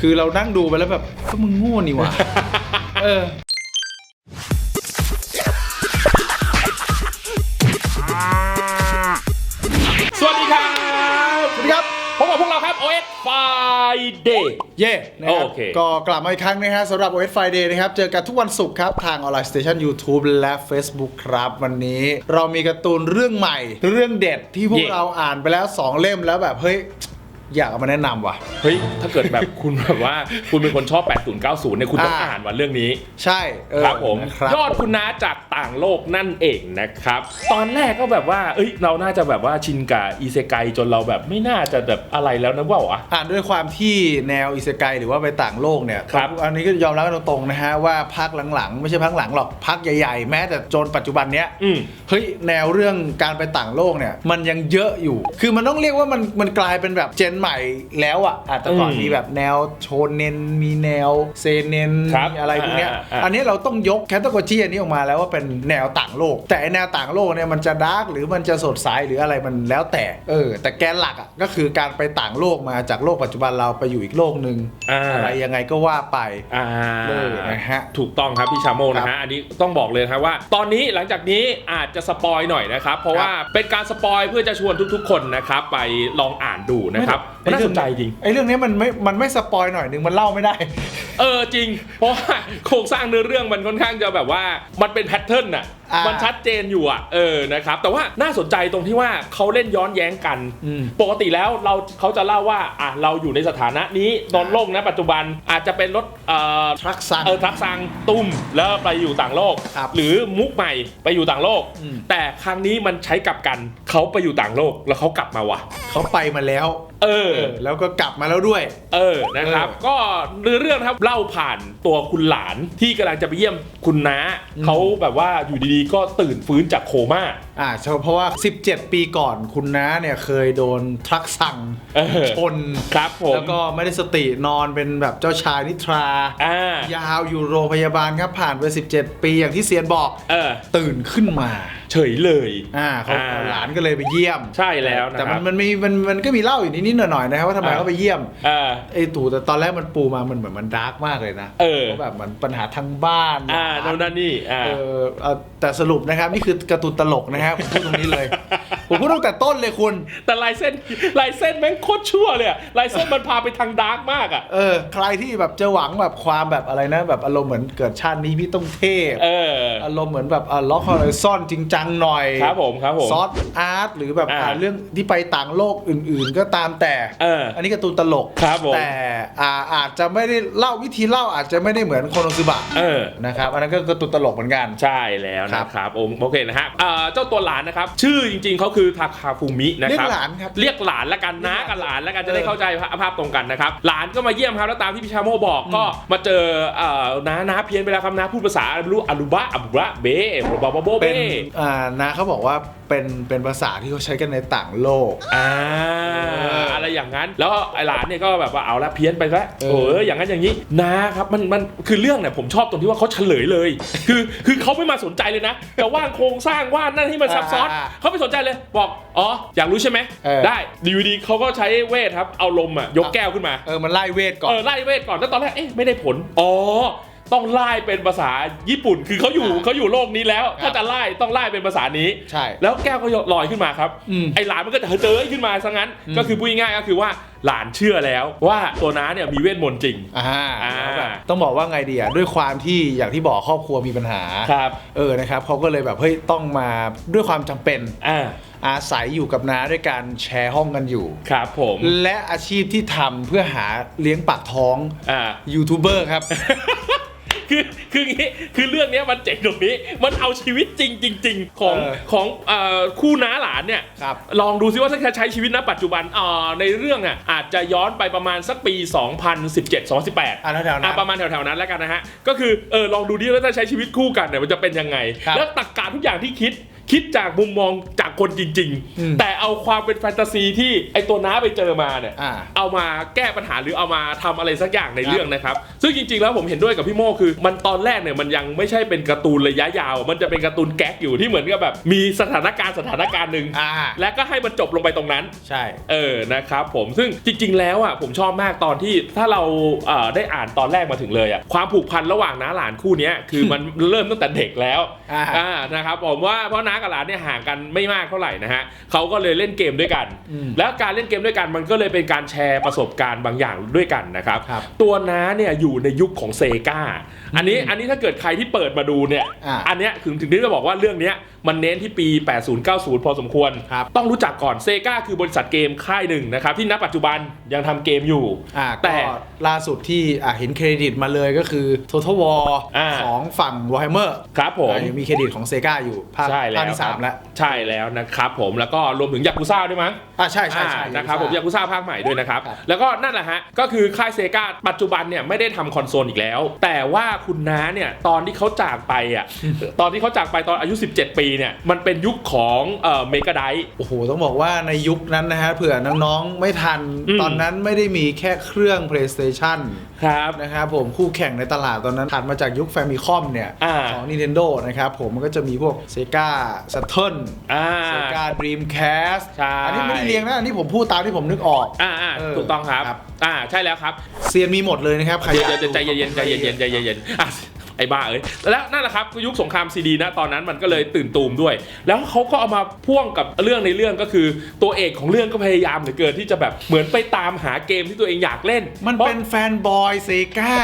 คือเรานั่งดูไปแล้วแบบก็มึงโง่นี่หว่าเออสวัสดีครับ สวัสดีครับพบกับพวกเราครับ OS Friday เย่นะครับโอเค ก็กลับมาอีกครั้งนะฮะสำหรับ OS Friday นะครับ เจอกันทุกวันศุกร์ครับทางออนไลน์สเตชัน YouTube และ Facebook ครับ วันนี้เรามีการ์ตูนเรื่องใหม่ เรื่องเด็ดที่พวกเย่ เราอ่านไปแล้ว 2 เล่มแล้วแบบ เฮ้ย อยากเอามาแนะนำว่ะ เฮ้ย ถ้าเกิดแบบ คุณแบบว่า คุณเป็นคนชอบ 80 90 เนี่ย คุณต้องอ่า อ่านวันเรื่องนี้ ใช่เออครับผม นะครับยอดคุณน้าจากต่างโลกนั่นเองนะครับ ตอนแรกก็แบบว่า เอ้ย เราน่าจะแบบว่าชินกับอีเซไกจนเราแบบไม่น่าจะแบบอะไรแล้วนะว่าวะ อ่านด้วยความที่แนวอิเซไกหรือว่าไปต่างโลกเนี่ยครับอันนี้ก็ยอมรับกันตรงๆนะฮะว่าพักหลังๆ ไม่ใช่พักหลังหรอกพักใหญ่ๆ แม้แต่จนปัจจุบันเนี้ยอืม เฮ้ยแนวเรื่องการไปต่างโลกเนี่ยมันยังเยอะอยู่ คือมันต้องเรียกว่ามันมันกลายเป็นแบบเจนใหม่แล้วอะอาจจะแต่ก่อนอืมมีแบบแนวโชเนนมีแนวเซเนนครับมีอะไรพวกเนี้ยอ่าอ่าอันนี้เราต้องยกแคตตากรีอันนี้ออกมาแล้วว่าเป็นแนวต่างโลก แต่ไอ้แนวต่างโลกเนี่ยมันจะดาร์กหรือมันจะสดใสหรืออะไรมันแล้วแต่เออ แต่แกนหลักอะก็คือการไปต่างโลกมาจากโลกปัจจุบันเราไปอยู่อีกโลกหนึ่งอ่าอะไรยังไงก็ว่าไปอ่าเออนะฮะถูกต้องครับพี่ชาโมนะครัฮะบอันนี้ต้องบอกเลยนะครับว่า ตอนนี้หลังจากนี้อาจจะสปอยหน่อยนะครับ เพราะว่าเป็นการสปอยเพื่อจะชวนทุกๆ คนนะครับไปลองอ่านดูนะครับมันน่าสนใจจริงไอ้เรื่องนี้มันไม่ มันไม่สปอยหน่อยนึงมันเล่าไม่ได้ เออจริง เพราะว่าโครงสร้างเนื้อเรื่องมันค่อนข้างจะแบบว่ามันเป็นแพทเทิร์นอะอ่ามัมันชัดเจนอยู่อะเออนะครับแต่ว่าน่าสนใจตรงที่ว่าเขาเล่นย้อนแย้งกันอืมปกติแล้วเราเขาจะเล่าว่าอะเราอยู่ในสถานะนี้ตอนโลกนะปัจจุบันอาจจะเป็นรถเอ่อทรัคซันเออทรักซังตุ้มแล้วไปอยู่ต่างโลกครับหรือมุกใหม่ไปอยู่ต่างโลกอืมแต่ครั้งนี้มันใช้กลับกันเขาไปอยู่ต่างโลกแล้วเขากลับมาว่ะ เขาไปมาแล้วเออเออ แล้วก็กลับมาแล้วด้วย เออ นะครับ เออก็เนื้อเรื่องนะครับเล่าผ่านตัวคุณหลานที่กำลังจะไปเยี่ยมคุณน้าอืมเขาแบบว่าอยู่ดีๆ ก็ตื่นฟื้นจากโคม่า อ่าเพราะว่า 17 ปีก่อนคุณน้าเนี่ยเคยโดนทรัคซังเออชนครับผม แล้วก็ไม่ได้สตินอนเป็นแบบเจ้าชายนิทรา อ่ายาวอยู่โรงพยาบาลครับผ่านไป 17 ปีอย่างที่เซียนบอกเออ ตื่นขึ้นมา เฉยเลย อ่าเขาอ่าหลานก็เลยไปเยี่ยมใช่แล้วนะแต่คมัรันบมันมีมันมันก็มีเล่าอยู่นิดๆหน่อยๆนะครับว่าทำไมอ่าเขาไปเยี่ยมเออไอ้ตู่แต่ตอนแรกมันปูมามันเหมือนมันดาร์กมากเลยนะเออพราะแบบมันปัญหาทางบ้านอ่าโน่นนั่นนี่ อ่า เออเอ่อแต่สรุปนะครับ นี่คือการ์ตูนตลกนะครับผมพูดตรงนี้เลย ผมพูดตั้งแต่ต้นเลยคุณ แต่ลายเส้นลายเส้นแม่งโคตรชั่วเลยอะลายเส้นมันพาไปทางดาร์กมากอะเออ ใครที่แบบจะหวังแบบความแบบอะไรนะ แบบอารมณ์เหมือนเกิดชาตินี้พี่ต้องเทพเออ อารมณ์เหมือนแบบอ่าล็อกฮอริซอนจริงจังหน่อยครับผมครับผมซอสอาร์ตหรือแบบอ่าอ่าเรื่องที่ไปต่างโลกอื่น ๆ ก็ตามแต่เอออันนี้การ์ตูนตลกครับผม แต่อ่าอาจจะไม่ได้เล่าวิธีเล่าอาจจะไม่ได้เหมือนโคโนซึบะเออ นะครับอันนั้นก็การ์ตูนตลกเหมือนกัน ใช่แล้วครันะบครับโอโอเคนะฮะเอ่อเจ้าตัวหลานนะครับ ชื่อจริงๆเขาคือทาคาฟูมินะเรียคกรับหลานครับ เรียกหลานละกันนะกับหลานละกันจะได้เออเข้าใจภาพตรงกันนะครับ หลานก็มาเยี่ยมครับแล้วตามที่พี่ชาโมบอกก็มาเจอเอ่อน้าน้าเพี้ยนไปแล้วครับน้าพูดภาษาอะไรไม่รู้อาลูบะอาบุระเบบาบาโบเบเป็นอ่านะเขาบอกว่าเป็นเป็นภาษาที่เขาใช้กันในต่างโลกอ่าเออออะไรอย่างนั้น แล้วไอ้หลานเนี่ยก็แบบว่าเอาละเพี้ยนไปแล้วเออโอ้ยอย่างนั้นอย่างนี้นะครับมันมันคือเรื่องเนี่ยผมชอบตรงที่ว่าเขาเฉลยเลย คือคือเขาไม่มาสนใจเลยนะแต่ว่าโครงสร้างว่านั่นที่มันซับซ้อนอ่าเขาไม่สนใจเลย บอกอ๋ออยากรู้ใช่ไหมเออได้ดีวดีเขาก็ใช้เวทครับเอาลมอะยกแก้วขึ้นมาเออมันไล่เวทก่อนเออไล่เวทก่อนแล้วตอนแรกเอ๊ะไม่ได้ผลอ๋อ ต้องไล่เป็นภาษาญี่ปุ่น คือเขาอยู่อ่าเขาอยู่โลกนี้แล้วครับถ้าจะไล่ต้องไล่เป็นภาษานี้ ใช่ แล้วแก้วก็ลอยขึ้นมาครับ อืมไอหลานมันก็จะเจอขึ้นมาซะงั้นอืมก็คือพูดง่ายๆก็คือว่าหลานเชื่อแล้วว่าตัวน้าเนี่ยมีเวทมนต์จริง อ่าอ่า แล้วแบบต้องบอกว่าไงดีอะด้วยความที่อย่างที่บอกครอบครัวมีปัญหาครับ เออนะครับเขาก็เลยแบบเฮ้ยต้องมาด้วยความจำเป็นอ่า อาศัยอยู่กับน้าด้วยการแชร์ห้องกันอยู่ ครับผม และอาชีพที่ทำเพื่อหาเลี้ยงปากท้องอ่า ยูทูบเบอร์ครับ คือคืออย่างงี้คือเรื่องเนี้ยมันเจ๋งตรงนี้ มันเอาชีวิตจริงจริง ๆ ของเออของเอ่อคู่น้าหลานเนี่ยครับ ลองดูซิว่าถ้าจะใช้ชีวิตณปัจจุบันอ่าในเรื่องอะอาจจะย้อนไปประมาณสักปี 2017 2018 อ่าแถวๆนั้อะน ประมาณแถวๆนั้นแล้วกันนะฮะ ก็คือเออลองดูดิว่าถ้าใช้ชีวิตคู่กันเนี่ยมันจะเป็นยังไง ครับแล้วตักกะทุกอย่างที่คิด คิดจากมุมมองจากคนจริง อืม ๆ แต่เอาความเป็นแฟนตาซีที่ไอตัวน้าไปเจอมาเนี่ย อ่า เอามาแก้ปัญหาหรือเอามาทำอะไรสักอย่างในครับเรื่องนะครับ ซึ่งจริงๆแล้วผมเห็นด้วยกับพี่โมคือมันตอนแรกเนี่ยมันยังไม่ใช่เป็นการ์ตูนระยะยาว มันจะเป็นการ์ตูนแก๊กอยู่ที่เหมือนกับแบบมีสถานการณ์สถานการณ์หนึ่งอ่า และก็ให้มันจบลงไปตรงนั้น ใช่ เออ นะครับผม ซึ่งจริง ๆ แล้วอะผมชอบมากตอนที่ถ้าเราเอ่อได้อ่านตอนแรกมาถึงเลยอะความผูกพันระหว่างน้าหลานคู่เนี้ยคือมัน เริ่มตั้งแต่เด็กแล้วอ่าอ่านะครับผมว่าเพราะน้ากับหลานเนี่ยห่างกันไม่มากเท่าไหร่นะฮะเขาก็เลยเล่นเกมด้วยกัน อืมแล้วการเล่นเกมด้วยกันมันก็เลยเป็นการแชร์ประสบการณ์บางอย่างด้วยกันนะครับ ครับตัวน้าเนี่ยอยู่ในยุคของเซกาอันนี้อันนี้ถ้าเกิดใครที่เปิดมาดูเนี่ยอ่าอันเนี้ยถึงถึงที่จะบอกว่าเรื่องเนี้ยมันเน้นที่ปี 80-90 พอสมควร ครับ ต้องรู้จักก่อนเซกาคือบริษัทเกมค่ายหนึ่งนะครับที่ณปัจจุบันยังทำเกมอยู่ อ่าแต่ ก็ล่าสุดที่อ่าเห็นเครดิตมาเลยก็คือ Total War อ่า ของฝั่ง Warhammer ครับผม อ่ายังมีเครดิตของเซกาอยู่ภาคใช่แล้ภาควที่คสารัมบแล้วใช่แล้วนะครับผมแล้วก็รวมถึงยากุซ่าด้วยมั้งอ่าใช่ใช่ใช่อ่านะครับผมยากุซ่าภาคใหม่ด้วยนะครับครับ แล้วก็นั่นแหละฮะ ก็คือค่ายเซกาปัจจุบันเนี่ยไม่ได้ทำคอนโซลอีกแล้ว แต่ว่าคุณน้าเนี่ยตอนที่เขาจากไปอะตอนที่เขาจากไปตอนอายุ 17 ปีเนี่ยมันเป็นยุคของเอ่อเมกาไดโอ้โห ต้องบอกว่าในยุคนั้นนะฮะเผื่อน้องๆไม่ทันอืมตอนนั้นไม่ได้มีแค่เครื่อง PlayStation ครับนะครับผมคู่แข่งในตลาดตอนนั้นถัดมาจากยุค Famicom เนี่ยอ่าของ Nintendo นะครับผมมันก็จะมีพวก Sega Saturn อ่า Sega Dreamcast ใช่ อันี้ไม่ได้เรียงนะ อันนี้ผมพูดตามที่ผมนึกออก อ่าอ่าเออถูกต้องครับ ครับ อ่าใช่แล้วครับ เซียนมีหมดเลยนะครับใครเดี๋ยวอากเดี๋ยวใจเย็นๆใจเย็นๆใจเย็นๆอะไอ้บ้าเอ้ยแล้วนั่นแหละครับยุคสงครามซีดีนะตอนนั้นมันก็เลยตื่นตูมด้วย แล้วเขาก็เอามาพ่วงกับเรื่องในเรื่องก็คือ ตัวเอกของเรื่องก็พยายามเหลือเกินที่จะแบบเหมือนไปตามหาเกมที่ตัวเองอยากเล่นมันพราะเป็นแฟนบอยเซกา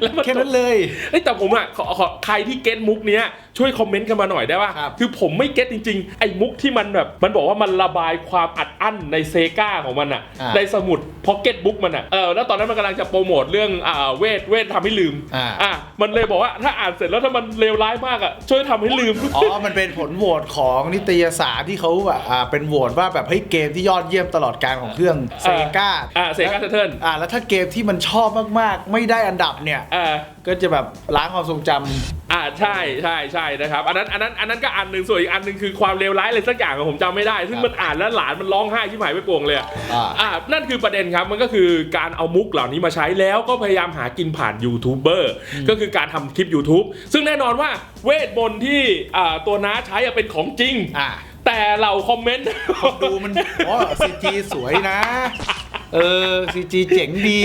แล้วมันแค่นั้นเลย เอ้ยแต่ผมอะขอขอใครที่เก็ตมุกเนี้ย ช่วยคอมเมนต์กันมาหน่อยได้ป่ะครับคือผมไม่เก็ตจริงๆ ไอ้มุกที่มันแบบ มันบอกว่ามันระบายความอัดอั้นในเซกาของมันอะ อ่าในสมุดพ็อกเก็ตบุ๊กมันอะ เออ แล้วตอนนั้นมันกำลังจะโปรโมทเรื่องอ่าเวท เวททำให้ลืมอ่าอะมันเลยบอกว่าถ้าอ่านเสร็จแล้วถ้ามันเลวร้ายมากอะ ช่วยทำให้ลืม อ๋อ มันเป็นผลโหวตของนิตยสารที่เขาแบบอ่าเป็นโหวตว่าแบบเฮ้ยเกมที่ยอดเยี่ยมตลอดการของเครื่องเซกาอ่า Sega Saturn อ่าแล้วถ้าเกมที่มันชอบมากๆ ไม่ได้อันดับเนี่ย อ่า ก็จะแบบล้างความทรงจำ อ่าใช่ใช่ใช่นะครับอันนั้นอันนั้นอันนั้นก็อันหนึ่งส่วนอีกอันหนึ่งคือความเลวร้ายอะไรสักอย่างอะผมจำไม่ได้ ซึ่งครับมันอ่านแล้วหลานมันร้องไห้ที่หมายไปปวงเลยอะอ่า อ่านั่นคือประเด็นครับมันก็คือการเอามุกเหล่านี้มาใช้แล้วก็พยายามหากินผ่านยูทูบเบอร์ก็คือการทำคลิป YouTube ซึ่งแน่นอนว่าเวทมนต์ที่อ่าตัวน้าใช้อะเป็นของจริง อ่าแต่เราคอมเมนต์ ดูมันอ๋อซีจีสวยนะ เออซีจีเจ๋งดี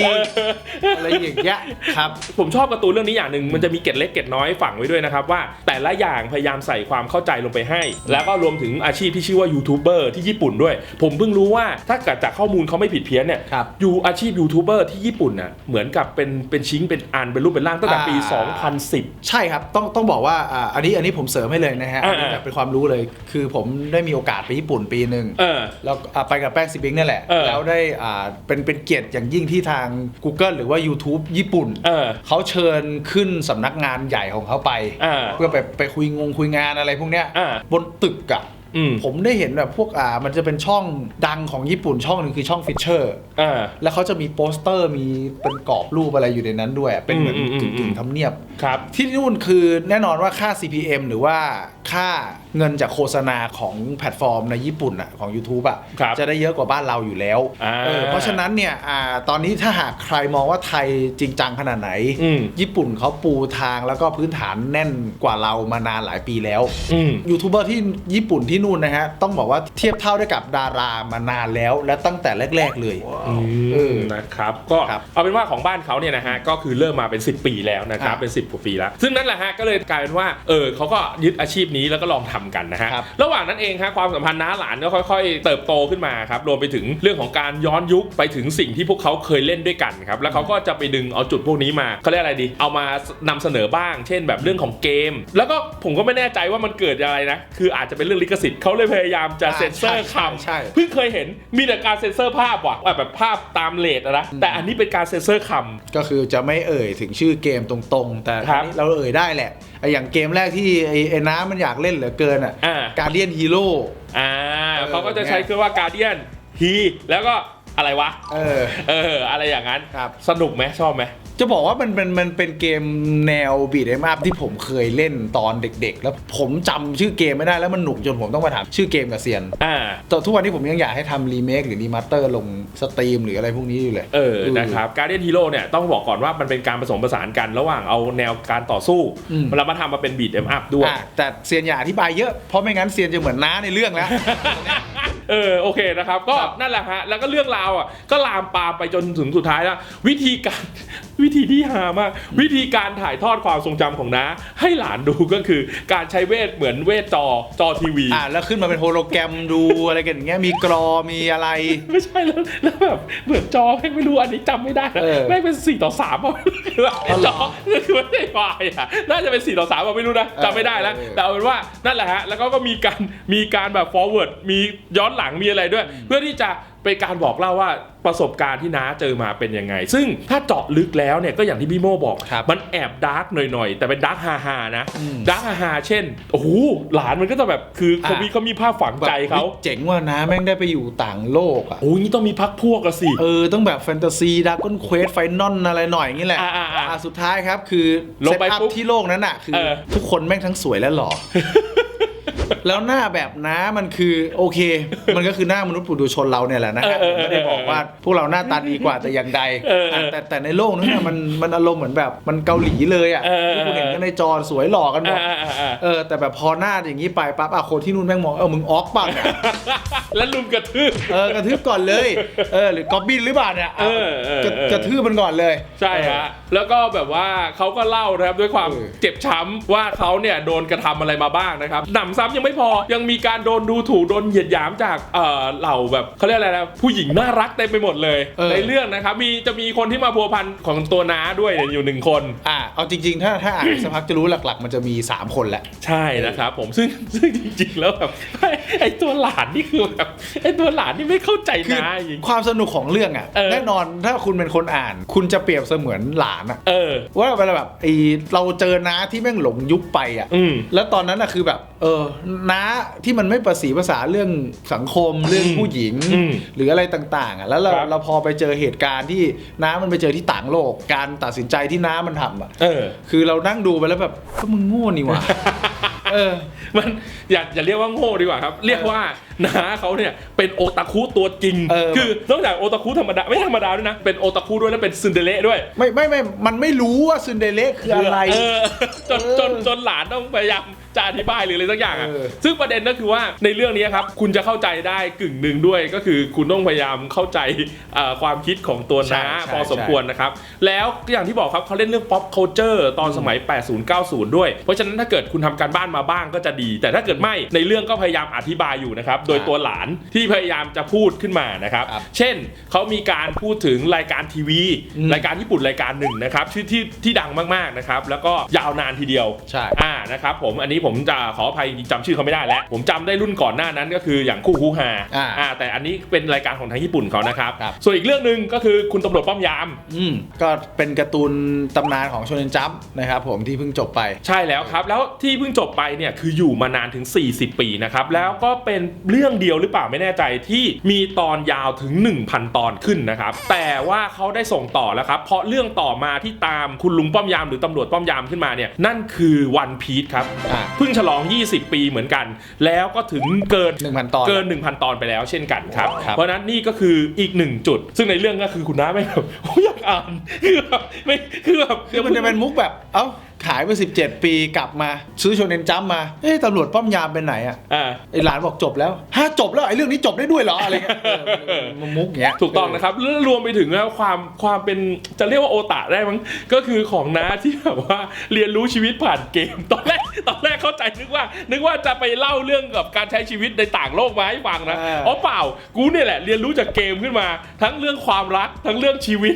อะไรอย่างเงี้ยครับ ผมชอบการ์ตูนเรื่องนี้อย่างหนึ่งมันจะมีเกร็ดเล็กเกร็ดน้อยฝังไว้ด้วยนะครับ ว่าแต่ละอย่างพยายามใส่ความเข้าใจลงไปให้ แล้วก็รวมถึงอาชีพที่ชื่อว่ายูทูบเบอร์ที่ญี่ปุ่นด้วย ผมเพิ่งรู้ว่าถ้าเกิดจากข้อมูลเขาไม่ผิดเพี้ยนเนี่ยครับยูอาชีพยูทูบเบอร์ที่ญี่ปุ่นน่ะเหมือนกับเป็นเป็นชิ้งเป็นอันเป็นรูปเป็นร่างตั้งแต่ปี อ่า 2010 ใช่ครับต้องต้องบอกว่าอ่าอันนี้อันนี้ผมเสริมให้เลยนะฮะอ่า อันนี้แบบเป็นความรู้เลย คือผมได้มีโอกาสไปญี่ปุ่นปีหนึ่งเออ แล้วอ่าไปกับแป้งซิบิงนี่แหละ เออแล้วได้อ่าเป็นเป็นเกียรติอย่างยิ่งที่ทาง Google หรือว่า YouTube ญี่ปุ่นเออเขาเชิญขึ้นสำนักงานใหญ่ของเขาไปอ่าเพื่อไปไปคุยงงคุยงานอะไรพวกเนี้ยอ่าบนตึกอะอืม ผมได้เห็นแบบพวกอ่ามันจะเป็นช่องดังของญี่ปุ่นช่องหนึ่งคือช่องฟิชเชอร์อ่าแล้วเขาจะมีโปสเตอร์มีเป็นกรอบรูปอะไรอยู่ในนั้นด้วย เป็นเหมือนอืมอืมอืม กึ่งๆทำเนียบ ครับ ที่นู่นคือแน่นอนว่าค่า CPM หรือว่าค่าเงินจากโฆษณาของแพลตฟอร์มในญี่ปุ่นอะของ YouTube อะครับจะได้เยอะกว่าบ้านเราอยู่แล้วอ่าเออเพราะฉะนั้นเนี่ยอ่าตอนนี้ถ้าหากใครมองว่าไทยจริงจังขนาดไหน อืม ญี่ปุ่นเขาปูทางแล้วก็พื้นฐานแน่นกว่าเรามานานหลายปีแล้ว อืม ยูทูบเบอร์ที่ญี่ปุ่นที่นู่นนะฮะ ต้องบอกว่าเทียบเท่าได้กับดารามานานแล้ว และตั้งแต่แรก ๆ เลย เออนะครับก็ครับเอาเป็นว่าของบ้านเขาเนี่ยนะฮะก็คือเริ่มมาเป็น 10 ปีแล้วนะครับอ่าเป็น 10กว่าปีแล้ว ซึ่งนั่นแหละฮะก็เลยกลายเป็นว่าเออเขาก็ยึดอาชีพนี้แล้วก็ลองทำกันนะฮะครับระหว่างนั้นเองฮะความสัมพันธ์น้าหลานก็ค่อย ๆ เติบโตขึ้นมาครับรวมไปถึงเรื่องของการย้อนยุคไปถึงสิ่งที่พวกเขาเคยเล่นด้วยกันครับแล้วเขาก็จะไปดึงเอาจุดพวกนี้มาเขาเรียกอะไรดี เอามานำเสนอบ้าง เช่นแบบเรื่องของเกม แล้วก็ผมก็ไม่แน่ใจว่ามันเกิดอะไรนะ คืออาจจะเป็นเรื่องลิขสิทธิ์เขาเลยพยายามจะอ่าเซ็นเซอร์ใช่คำใช่เพิ่งเคยเห็นมีแต่การเซ็นเซอร์ภาพว่ะแบบภาพตามเลทอะนะแต่อันนี้เป็นการเซ็นเซอร์คก็คือจะไม่เอ่ยถึงชื่อเกมตรงๆ แต่ครับอันนี้เราเอ่ยได้แหละ ไอ้อย่างเกมแรกที่ไอ้ไอ้น้ำมันอยากเล่นเหลือเกินอะอ่า การเดียนฮีโร่ำอ่าเออ เขาก็จะใช้คือว่าการเดียนฮีแล้วก็อะไรวะ เออ เออ อะไรอย่างนั้น ครับ สนุกไหมชอบไหม จะบอกว่ามันเป็นมันเป็นเกมแนวบีดเอ็มอัพที่ผมเคยเล่นตอนเด็ก ๆ แล้วผมจำชื่อเกมไม่ได้แล้วมันหนุกจนผมต้องมาถามชื่อเกมกับเซียนอ่า แต่ทุกวันนี้ผมยังอยากให้ทำรีเมคหรือรีมาสเตอร์ลงสตรีมหรืออะไรพวกนี้อยู่เลย เออ นะครับ Guardian Hero เนี่ยต้องบอกก่อนว่ามันเป็นการผสมผสานกันระหว่างเอาแนวการต่อสู้อืม แล้วมาทำมาเป็น beat em up ด้วย อะแต่เซียนอย่าอธิบายเยอะเพราะไม่งั้นเซียนจะเหมือนน้าในเรื่องแล้ว เออโอเคนะครับก็ครับนั่นแหละฮะแล้วก็เรื่องราวอะก็ลามปามไปจนถึงสุดท้ายแล้ววิธีการ วิธีที่หามาก วิธีการถ่ายทอดความทรงจำของน้าให้หลานดูก็คือการใช้เวทเหมือนเวทจอจอทีวี อะแล้วขึ้นมาเป็นโฮโลแกรมดูอะไรกันอย่างเงี้ยมีกรอมีอะไร ไม่ใช่แล้วแล้วแบบเหมือนจอแม่งไม่รู้อันนี้จำไม่ได้นะเออแม่งเป็นสี่ต่อสามอะคือแบบอ๋อเหจรออคือไม่ได้ไฟอะน่าจะเป็นสี่ต่อสามอะไม่รู้นะจำไม่ได้แล้ว เออ แต่เอาเป็นว่านั่นแหละฮะแล้วก็ก็มีการมีการแบบ forward มีย้อนหลังมีอะไรด้วย เพื่อที่จะเป็นการบอกเล่าว่า ประสบการณ์ที่น้าเจอมาเป็นยังไง ซึ่งถ้าเจาะลึกแล้วเนี่ยก็อย่างที่พี่โมบอก ครับมันแอบดาร์กหน่อยๆ แต่เป็นดาร์กฮาฮาๆนะอืม ดาร์กฮาฮาๆเช่นโอ้โหหลานมันก็จะแบบคือเขาอะมีเขามีภาพฝังใจเขาแบบเจ๋งว่านะแม่งได้ไปอยู่ต่างโลกอะ โอ้ยนี่ต้องมีพักพวกอะสิ เออ ต้องแบบแฟนตาซีดักก้นเควสไฟนอลอะไรหน่อยอย่างนี้แหละอ่าอ่าอ่าอะสุดท้ายครับคือลงเซตไปอัพปุ๊บที่โลกนั้นอะ คือ เออ ทุกคนแม่งทั้งสวยและหล่อ แล้วหน้าแบบน้ามันคือโอเค มันก็คือหน้ามนุษย์ปุถุชนเราเนี่ยแหละนะฮะเออผมเออไม่ได้บอกว่าพวกเราหน้าตาดีกว่าแต่อย่างใดเออเออแต่แต่ในโลกนั้นน่ะมันมันอารมณ์เหมือนแบบมันเกาหลีเลยอะเออเออ ที่คุณเห็นกันในจอสวยหล่อกันหมด อ่าอ่าอ่าเออแต่แบบพอหน้าอย่างนี้ไปปั๊บอะคนที่นู่นแม่งมองเออมึงออกป่ะเนี่ยแล้วลุมกระทืบ เออกระทืบก่อนเลยเออหรือกอบบินหรือเปล่าเนี่ยเออเออกระเออกระทืบมันก่อนเลย ใช่ฮะแล้วก็แบบว่าเขาก็เล่านะครับด้วยความเออ เจ็บช้ำว่าเขาเนี่ยโดนกระทำอะไรมาบ้างนะครับหนำซ้ำยังไม่พอยังมีการโดนดูถูกโดนเหยียดหยามจากเอ่อเหล่าแบบเขาเรียกอะไรนะผู้หญิงน่ารักเต็มไปหมดเลยในเรื่องนะครับมีจะมีคนที่มาพัวพันของตัวน้าด้วยเนี่ยอยู่หนึ่งคน อะเอาจริง ๆ ถ้าถ้าอ่านสักพักจะรู้หลักๆ มันจะมี 3 คนแหละ ใช่นะครับผมซึ่งซึ่งจริงๆแล้วแบบ ไอ้ไอ้ตัวหลานนี่คือแบบไอ้ตัวหลานนี่ไม่เข้าใจคือน้าจริง ความสนุกของเรื่องอะเออ แน่นอนถ้าคุณเป็นคนอ่าน คุณจะเปรียบเสมือนหลานอะ เออ ว่าเวลาแบบไอเราเจอน้าที่แม่งหลงยุคไปอะ อืม แล้วตอนนั้นอะคือแบบ เออน้าที่มันไม่ประสีภาษาเรื่องสังคมเรื่องผู้หญิง อืมหรืออะไรต่างๆอะแล้วเราครับ เราพอไปเจอเหตุการณ์ที่น้ามันไปเจอที่ต่างโลก การตัดสินใจที่น้ามันทำอะเออ คือเรานั่งดูไปแล้วแบบก็มึงโง่นี่หว่า เออ มันอย่าอย่าเรียกว่าโง่ดีกว่าครับ เรียกว่าน้าเขาเนี่ยเป็นโอตาคุตัวจริง เออ คือนอกจากโอตาคุธรรมดาไม่ธรรมดาด้วยนะ เป็นโอตาคุด้วยแล้วเป็นซึนเดเละด้วย ไม่ไม่ไม่มันไม่รู้ว่าซึนเดเละคืออะไร เออจนเออจนจนหลานต้องพยายาม จะอธิบายหรืออะไรสักอย่างอะเออ ซึ่งประเด็นก็คือว่าในเรื่องนี้ครับคุณจะเข้าใจได้กึ่งหนึ่งด้วย ก็คือคุณต้องพยายามเข้าใจเอ่อความคิดของตัวน้าใช่ใช่พอสมควรนะครับ แล้วอย่างที่บอกครับเขาเล่นเรื่อง pop culture ตอนสมัย 80 90 ด้วย เพราะฉะนั้นถ้าเกิดคุณทำการบ้านมาบ้างก็จะดี แต่ถ้าเกิดไม่ในเรื่องก็พยายามอธิบายอยู่นะครับ โดยตัวหลานที่พยายามจะพูดขึ้นมานะครับ ครับ เช่นเขามีการพูดถึงรายการทีวี อืมรายการญี่ปุ่นรายการหนึ่งนะครับชื่อที่ที่ดังมากๆนะครับ แล้วก็ยาวนานทีเดียวใช่ อ่านะครับผมอันนี้ผมจะขออภัยจำชื่อเขาไม่ได้แล้ว ผมจำได้รุ่นก่อนหน้านั้นก็คืออย่างคู่ฮูฮาอ่าแต่อันนี้เป็นรายการของทางญี่ปุ่นเขานะครับ ครับ ส่วนอีกเรื่องหนึ่งก็คือคุณตำรวจป้อมยาม อืมก็เป็นการ์ตูนตำนานของโชเนนจัมนะครับผมที่เพิ่งจบไป ใช่แล้วครับ แล้วที่เพิ่งจบไปเนี่ยคืออยู่มานานถึง 40 ปีนะครับ แล้วก็เป็นเรื่องเดียวหรือเปล่าไม่แน่ใจที่มีตอนยาวถึง 1,000 ตอนขึ้นนะครับ แต่ว่าเขาได้ส่งต่อแล้วครับ เพราะเรื่องต่อมาที่ตามคุณลุงป้อมยามหรือตำรวจป้อมยามขึ้นมาเนี่ยนั่นคือวันพีชครับ อ่าเพิ่งฉลอง 20 ปีเหมือนกัน แล้วก็ถึงเกิน1,000ตอน เกิน 1,000 ตอนไปแล้วเช่นกันครับ ครับ เพราะฉะนั้นนี่ก็คืออีกหนึ่งจุด ซึ่งในเรื่องก็คือคุณน้าไม่แบบโอ้ยอยากอ่านคือแบบไม่คือแบบ คือมันจะเป็นมุกแบบ เอ้า ขายไป17 ปีกลับมา ซื้อโชเนนจัมมาเอ๊ะตำรวจป้อมยามเป็นไหนอะอ่า ไอหลานบอกจบแล้วฮะจบแล้วไอเรื่องนี้จบได้ด้วยเหรออะไรเงี้ยเออมันมันมุกอย่างเงี้ย ถูกต้องนะครับแล้วรวมไปถึงว่าความความเป็นจะเรียกว่าโอตะได้มั้งก็คือของน้าที่แบบว่าเรียนรู้ชีวิตผ่านเกม ตอนแรกตอนแรกเข้าใจนึกว่า นึกว่าจะไปเล่าเรื่องกับการใช้ชีวิตในต่างโลกมาให้ฟังนะอ่า อ๋อเปล่า กูเนี่ยแหละเรียนรู้จากเกมขึ้นมา ทั้งเรื่องความรักทั้งเรื่องชีวิต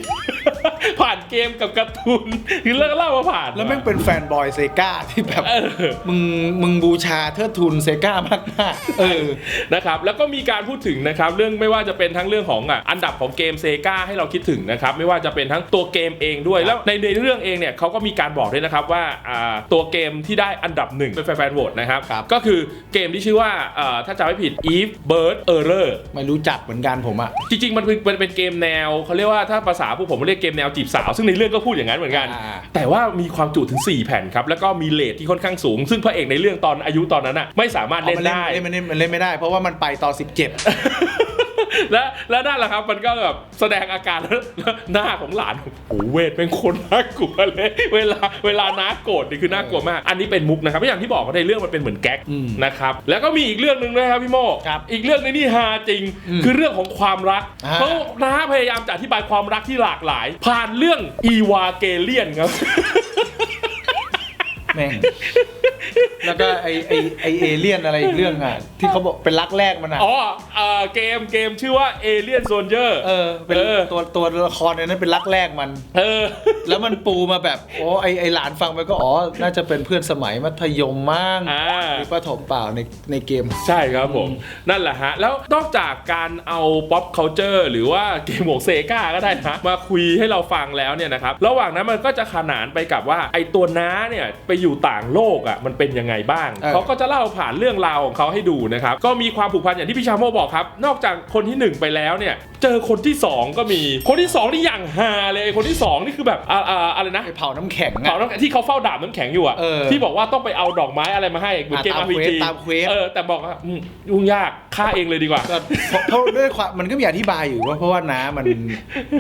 ผ่านเกมกับการ์ตูนคือเรื่องเล่ามาผ่าน แล้วแม่งเป็นแฟนบอยเซกาที่แบบเออ มึงมึงบูชาเทิดทุนเซกามากมากๆเออ นะครับแล้วก็มีการพูดถึงนะครับเรื่องไม่ว่าจะเป็นทั้งเรื่องของอะอันดับของเกมเซกาให้เราคิดถึงนะครับไม่ว่าจะเป็นทั้งตัวเกมเองด้วย แล้วในในเรื่องเองเนี่ยเขาก็มีการบอกด้วยนะครับว่าอ่าตัวเกมที่ได้อันดับหนึ่งเป็นแฟนๆโหวตนะครับครับ ก็คือเกมที่ชื่อว่าอ่าถ้าจำไม่ผิด Eve Bird Error ไม่รู้จักเหมือนกันผมอะ จริงๆ มันเป็นมันเป็นเกมแนวเขาเรียกว่าถ้าภาษาพวกผมเรียกเกมแนวจีบสาว ซึ่งในเรื่องก็พูดอย่างนั้นเหมือนกัน อ่า แต่ว่ามีความจุถึง4 แผ่นครับ แล้วก็มีเลทที่ค่อนข้างสูง ซึ่งพระเอกในเรื่องตอนอายุตอนนั้นอะไม่สามารถเล่นได้ เล่นมันเล่นมันเล่นไม่ได้ เพราะว่ามันไปตอน17และและนั่นแหละครับมันก็แบบแสดงอาการแล้วแล้วหน้าของหลานโอ้โหเวทเป็นคนน่ากลัวเลยเวลาเวลาน้าโกรธนี่คือน่ากลัวมาก อันนี้เป็นมุกนะครับอย่างที่บอกว่าในเรื่องมันเป็นเหมือนแก๊กอืมนะครับแล้วก็มีอีกเรื่องหนึ่งนะครับพี่โมครับอีกเรื่องหนึงนี่ฮาจริงอืมคือเรื่องของความรักอ่าเพราะน้าพยายามจะอธิบายความรักที่หลากหลาย ผ่านเรื่องอีวาเกเลียนครับ แม่งแล้วก็ไอไอไอเอเลี่ยนอะไรอีกเรื่องอะ ที่เขาบอกเป็นรักแรกมันอะ อ๋อเอ่อเกมเกมชื่อว่าเอเลียนโซนเจอร์เออเป็นเออตัวตัวละครในนั้นเป็นรักแรกมัน เออ แล้วมันปูมาแบบโอ้ไอไอหลานฟังไปก็อ๋อ น่าจะเป็นเพื่อนสมัยมัธยมมั่งอ่าหรือประถมเปล่าในในเกม ใช่ครับผม นั่นแหละฮะ แล้วนอกจากการเอา pop culture หรือว่าเกมของเซกาก็ได้นะมาคุยให้เราฟังแล้วเนี่ยนะครับ ระหว่างนั้นมันก็จะขนานไปกับว่าไอ้ตัวน้าเนี่ยไปอยู่ต่างโลกอะมันเป็นยังไงบ้าง เออ เขาก็จะเล่าผ่านเรื่องราวของเขาให้ดูนะครับ ก็มีความผูกพันอย่างที่พี่ชาโมบอกครับ นอกจากคนที่หนึ่งไปแล้วเนี่ย เจอคนที่สองก็มีคนที่สองนี่อย่างฮาเลยคนที่สองนี่คือแบบอ่าอ่าอะไรนะ ไอเผาน้ำแข็งเผาอะน้ำที่เขาเฝ้าดาบน้ำแข็งอยู่อะเออที่บอกว่าต้องไปเอาดอกไม้อะไรมาให้เหมือนเกมอะตาม RPG เควสตามเควส เออแต่บอกว่าอืมยุ่งยากฆ่าเองเลยดีกว่า ก็เพราะเพราะด้วยความมันก็มีอธิบายอยู่ว่าเพราะว่าน้ามัน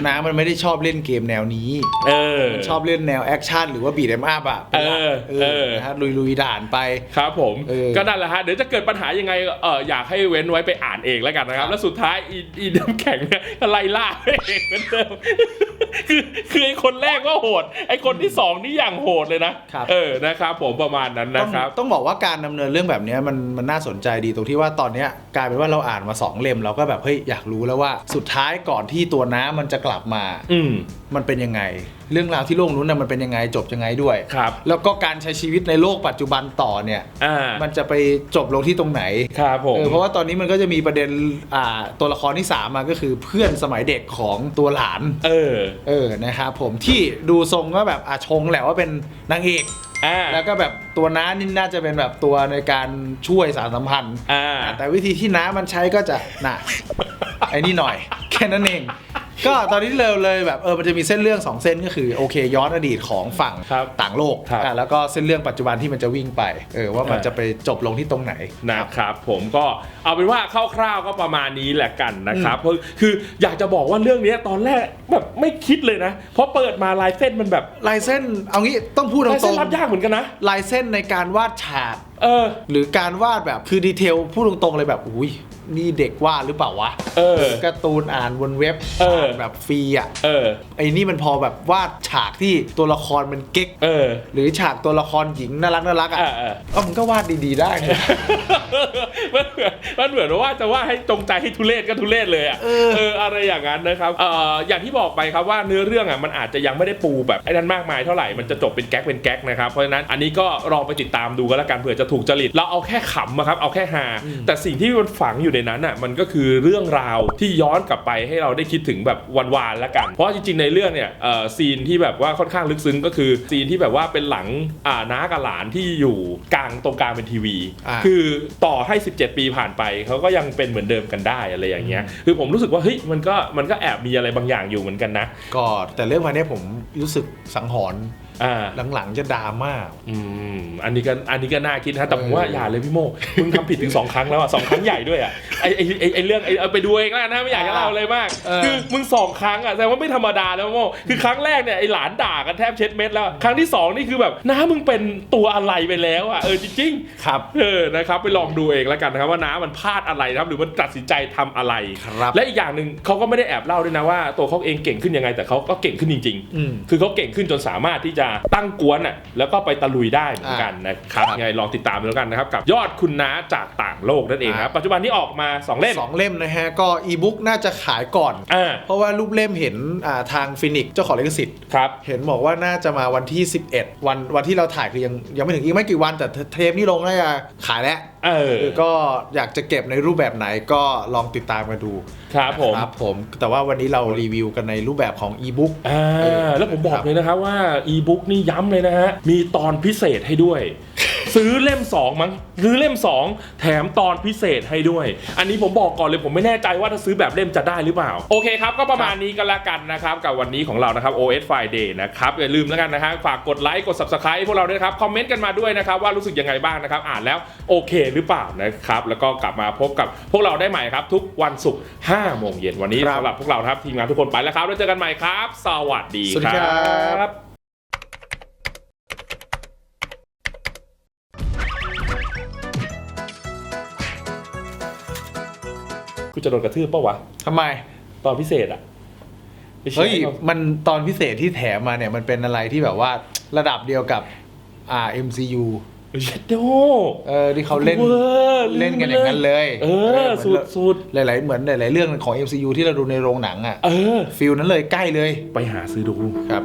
น้ามันไม่ได้ชอบเล่นเกมแนวนี้ เออ ชอบเล่นแนวแอคชั่นหรือว่าบีดเอ็มอัพอะเป็นหลักเออ เอเอออ นะฮะลุยลุยด่านไป ครับผมเออก็นั่นแหละฮะเดี๋ยวจะเกิดปัญหายังไงเอออยากให้เว้นไว้ไปอ่านเองแล้วกันนะครับครับ แล้วสุดท้ายอีอีน้ำแข็งเนี่ยก็ไล่ล่าเองเหมือนเดิมคือคือไอคนแรกก็โหด ไอคนที่สองนี่อย่างโหดเลยนะครับ เออนะครับ ผมประมาณนั้นต้นะองครับ ต้องบอกว่าการดำเนินเรื่องแบบเนี้ยมันมันน่าสนใจดีตรงที่ว่าตอนเนี้ยกลายเป็นว่าเราอ่านมาสองเล่มเราก็แบบเฮ้ยอยากรู้แล้วว่าสุดท้ายก่อนที่ตัวน้ำมันจะกลับมา อืม มันเป็นยังไงเรื่องราวที่โลกนู้นน่ะมันเป็นยังไงจบยังไงด้วย ครับ แล้วก็การใช้ชีวิตในโลกปัจจุบันต่อเนี่ย อ่ามันจะไปจบลงที่ตรงไหนครับผม เออเพราะว่าตอนนี้มันก็จะมีประเด็นอ่าตัวละครที่สามมาก็คือเพื่อนสมัยเด็กของตัวหลานเออ เออนะครับผมที่ดูทรงก็แบบอาชงแหละว่าเป็นนางเอก อ่า แล้วก็แบบตัวน้านี่น่าจะเป็นแบบตัวในการช่วยสารสัมพันธ์อ่าอะแต่วิธีที่น้ามันใช้ก็จะน่ะ ไอ้นี่หน่อย แค่นั้นเอง ก็ตอนนี้เลยเลยแบบเออมันจะมีเส้นเรื่องสองเส้นก็คือโอเคย้อนอดีตของฝั่งครับต่างโลกครับ อะแล้วก็เส้นเรื่องปัจจุบันที่มันจะวิ่งไปเออว่ามันอ่าจะไปจบลงที่ตรงไหน นะครับผมก็เอาเป็นว่าคร่าวๆก็ประมาณนี้แหละกันนะครับเพราะคืออยากจะบอกว่าเรื่องเนี้ยตอนแรกแบบไม่คิดเลยนะเพราะเปิดมาลายเส้นมันแบบลายเส้นเอางี้ต้องพูดตลายรเส้นงรับยากเหมือนกันนะๆลายเส้นในการวาดฉาก เออ หรือการวาดแบบคือดีเทลพูดตรงๆเลยแบบอุ้ย นี่เด็กวาดหรือเปล่าวะเออการ์ตูนอ่านบนเว็บเออานแบบฟรีอะเออ ไอ้นี่มันพอแบบวาดฉากที่ตัวละครมันเก๊กเออ หรือฉากตัวละครหญิงน่ารักน่ารักอะเออเออ ก็มันก็วาดดีๆได้นะมันเหมือนมันเหมือนว่าจะว่าให้จงใจให้ทุเรศก็ทุเรศเลยอะเออ เอออะไรอย่างนั้นนะครับเอ่ออย่างที่บอกไปครับว่าเนื้อเรื่องอะมันอาจจะยังไม่ได้ปูแบบไอ้นั้นมากมายเท่าไหร่มันจะจบเป็นแก๊กเป็นแก๊กนะครับเพราะฉะนั้นอันนี้ก็ลองไปติดตามดูกันแล้วกันเผื่อจะถูกจริตเราเอาแค่ขำอะครับเอาแค่ฮาแต่สิ่งที่มันฝังอยู่ในนั้นอะมันก็คือเรื่องราวที่ย้อนกลับไปให้เราได้คิดถึงแบบวานๆแล้วกัน เพราะจริงๆในเรื่องเนี่ยเอ่อซีนที่แบบว่าค่อนข้างลึกซึ้งก็คือซีนที่แบบว่าเป็นหลังอ่าน้ากับหลานที่อยู่กลางตรงกลางเป็นทีวี อ่า คือต่อให้ 17 ปีผ่านไปเขาก็ยังเป็นเหมือนเดิมกันได้อะไรอย่างเงี้ยคือผมรู้สึกว่าเฮ้ยมันก็มันก็แอบมีอะไรบางอย่างอยู่เหมือนกันนะ ก็แต่เรื่องวันนี้ผมรู้สึกสังหรณ์อ่า หลังๆจะดราม่าอืมอันนี้ก็อันนี้ก็น่าคิดนะแต่ผมว่าเอออย่าเลยพี่โมมึงทำผิดถึงสองครั้งแล้วอะสองครั้งใหญ่ด้วยอะไอไอไอ้ไอเรื่องไอเอาไปดูเองแล้วกันนะไม่อยากจะเล่าเลยมากเออคือมึงสองครั้งอะแสดงว่าไม่ธรรมดาแล้วโมคือครั้งแรกเนี่ยไอหลานด่ากันแทบเช็ดเม็ดแล้วครั้งที่สองนี่คือแบบน้ามึงเป็นตัวอะไรไปแล้วอะเออจริงๆครับเออนะครับไปลองดูเองแล้วกันนะครับว่าน้ามันพลาดอะไรนะครับหรือมันตัดสินใจทำอะไรครับและอีกอย่างหนึ่งเขาก็ไม่ได้แอบเล่าด้วยนะว่า ตัวเขาเองเก่งขึ้นยังไงแต่เขาก็เก่งขึ้นจริงอืมๆคือเขาเก่งขึ้นจนสามารถที่จะตั้งกวนอะแล้วก็ไปตะลุยได้เหมือนกันนะครับครับไงลองติดตามดูแล้วกันนะครับกับยอดคุณน้าจากต่างโลกนั่นเองครับอ่าปัจจุบันที่ออกมา 2 เล่มสองเล่มนะฮะก็อีบุ๊กน่าจะขายก่อนอ่าเพราะว่ารูปเล่มเห็นอ่าทางฟินิกเจ้าของลิขสิทธิ์ครับเห็นบอกว่าน่าจะมาวันที่ 11 วันวันที่เราถ่ายคือยังยังไม่ถึงอีกไม่กี่วันแต่เทปนี้ลงน่าจะขายแล้ว เออคือก็อยากจะเก็บในรูปแบบไหนก็ลองติดตามมาดูครับผมนะครับผมแต่ว่าวันนี้เรารีวิวกันในรูปแบบของอีบุ๊กอ่าแล้วผมบอกเลยนะครับว่าอีบุ๊กนี่ย้ำเลยนะฮะมีตอนพิเศษให้ด้วย ซื้อเล่ม 2 มั้งซื้อเล่ม 2 แถมตอนพิเศษให้ด้วย อันนี้ผมบอกก่อนเลยผมไม่แน่ใจว่าถ้าซื้อแบบเล่มจะได้หรือเปล่า โอเคครับ ก็ประมาณนี้กันละกันนะครับกับวันนี้ของเรานะครับ OS Friday นะครับอย่าลืมแล้วกันนะฮะฝากกดไลค์กด Subscribe พวกเราด้วยนะครับคอมเมนต์กันมาด้วยนะครับว่ารู้สึกยังไงบ้างนะครับอ่านแล้วโอเคหรือเปล่านะครับแล้วก็กลับมาพบกับพวกเราได้ใหม่ครับทุกวันศุกร์5โมงเย็นวันนี้ครับสำหรับพวกเรานะครับทีมงานทุกคนไปแล้วครับแล้วเจอกันใหม่ครับ สวัสดีสวัสดีครับ จะโดนกระทืบปะวะ ทำไม ตอนพิเศษอะไปชีเฮ้ยร์ให้ขามันตอนพิเศษที่แถมมาเนี่ย มันเป็นอะไรที่แบบว่าระดับเดียวกับอ่า MCU เย็ดโดเออที่เขาเล่น วอร์เล่นกันอย่างนั้นเลยเออ สุดสุดหลาย ๆ เหมือนหลาย ๆ เรื่องของ MCU ที่เราดูในโรงหนังอะเออ ฟิลนั้นเลยใกล้เลยไปหาซื้อดู ครับ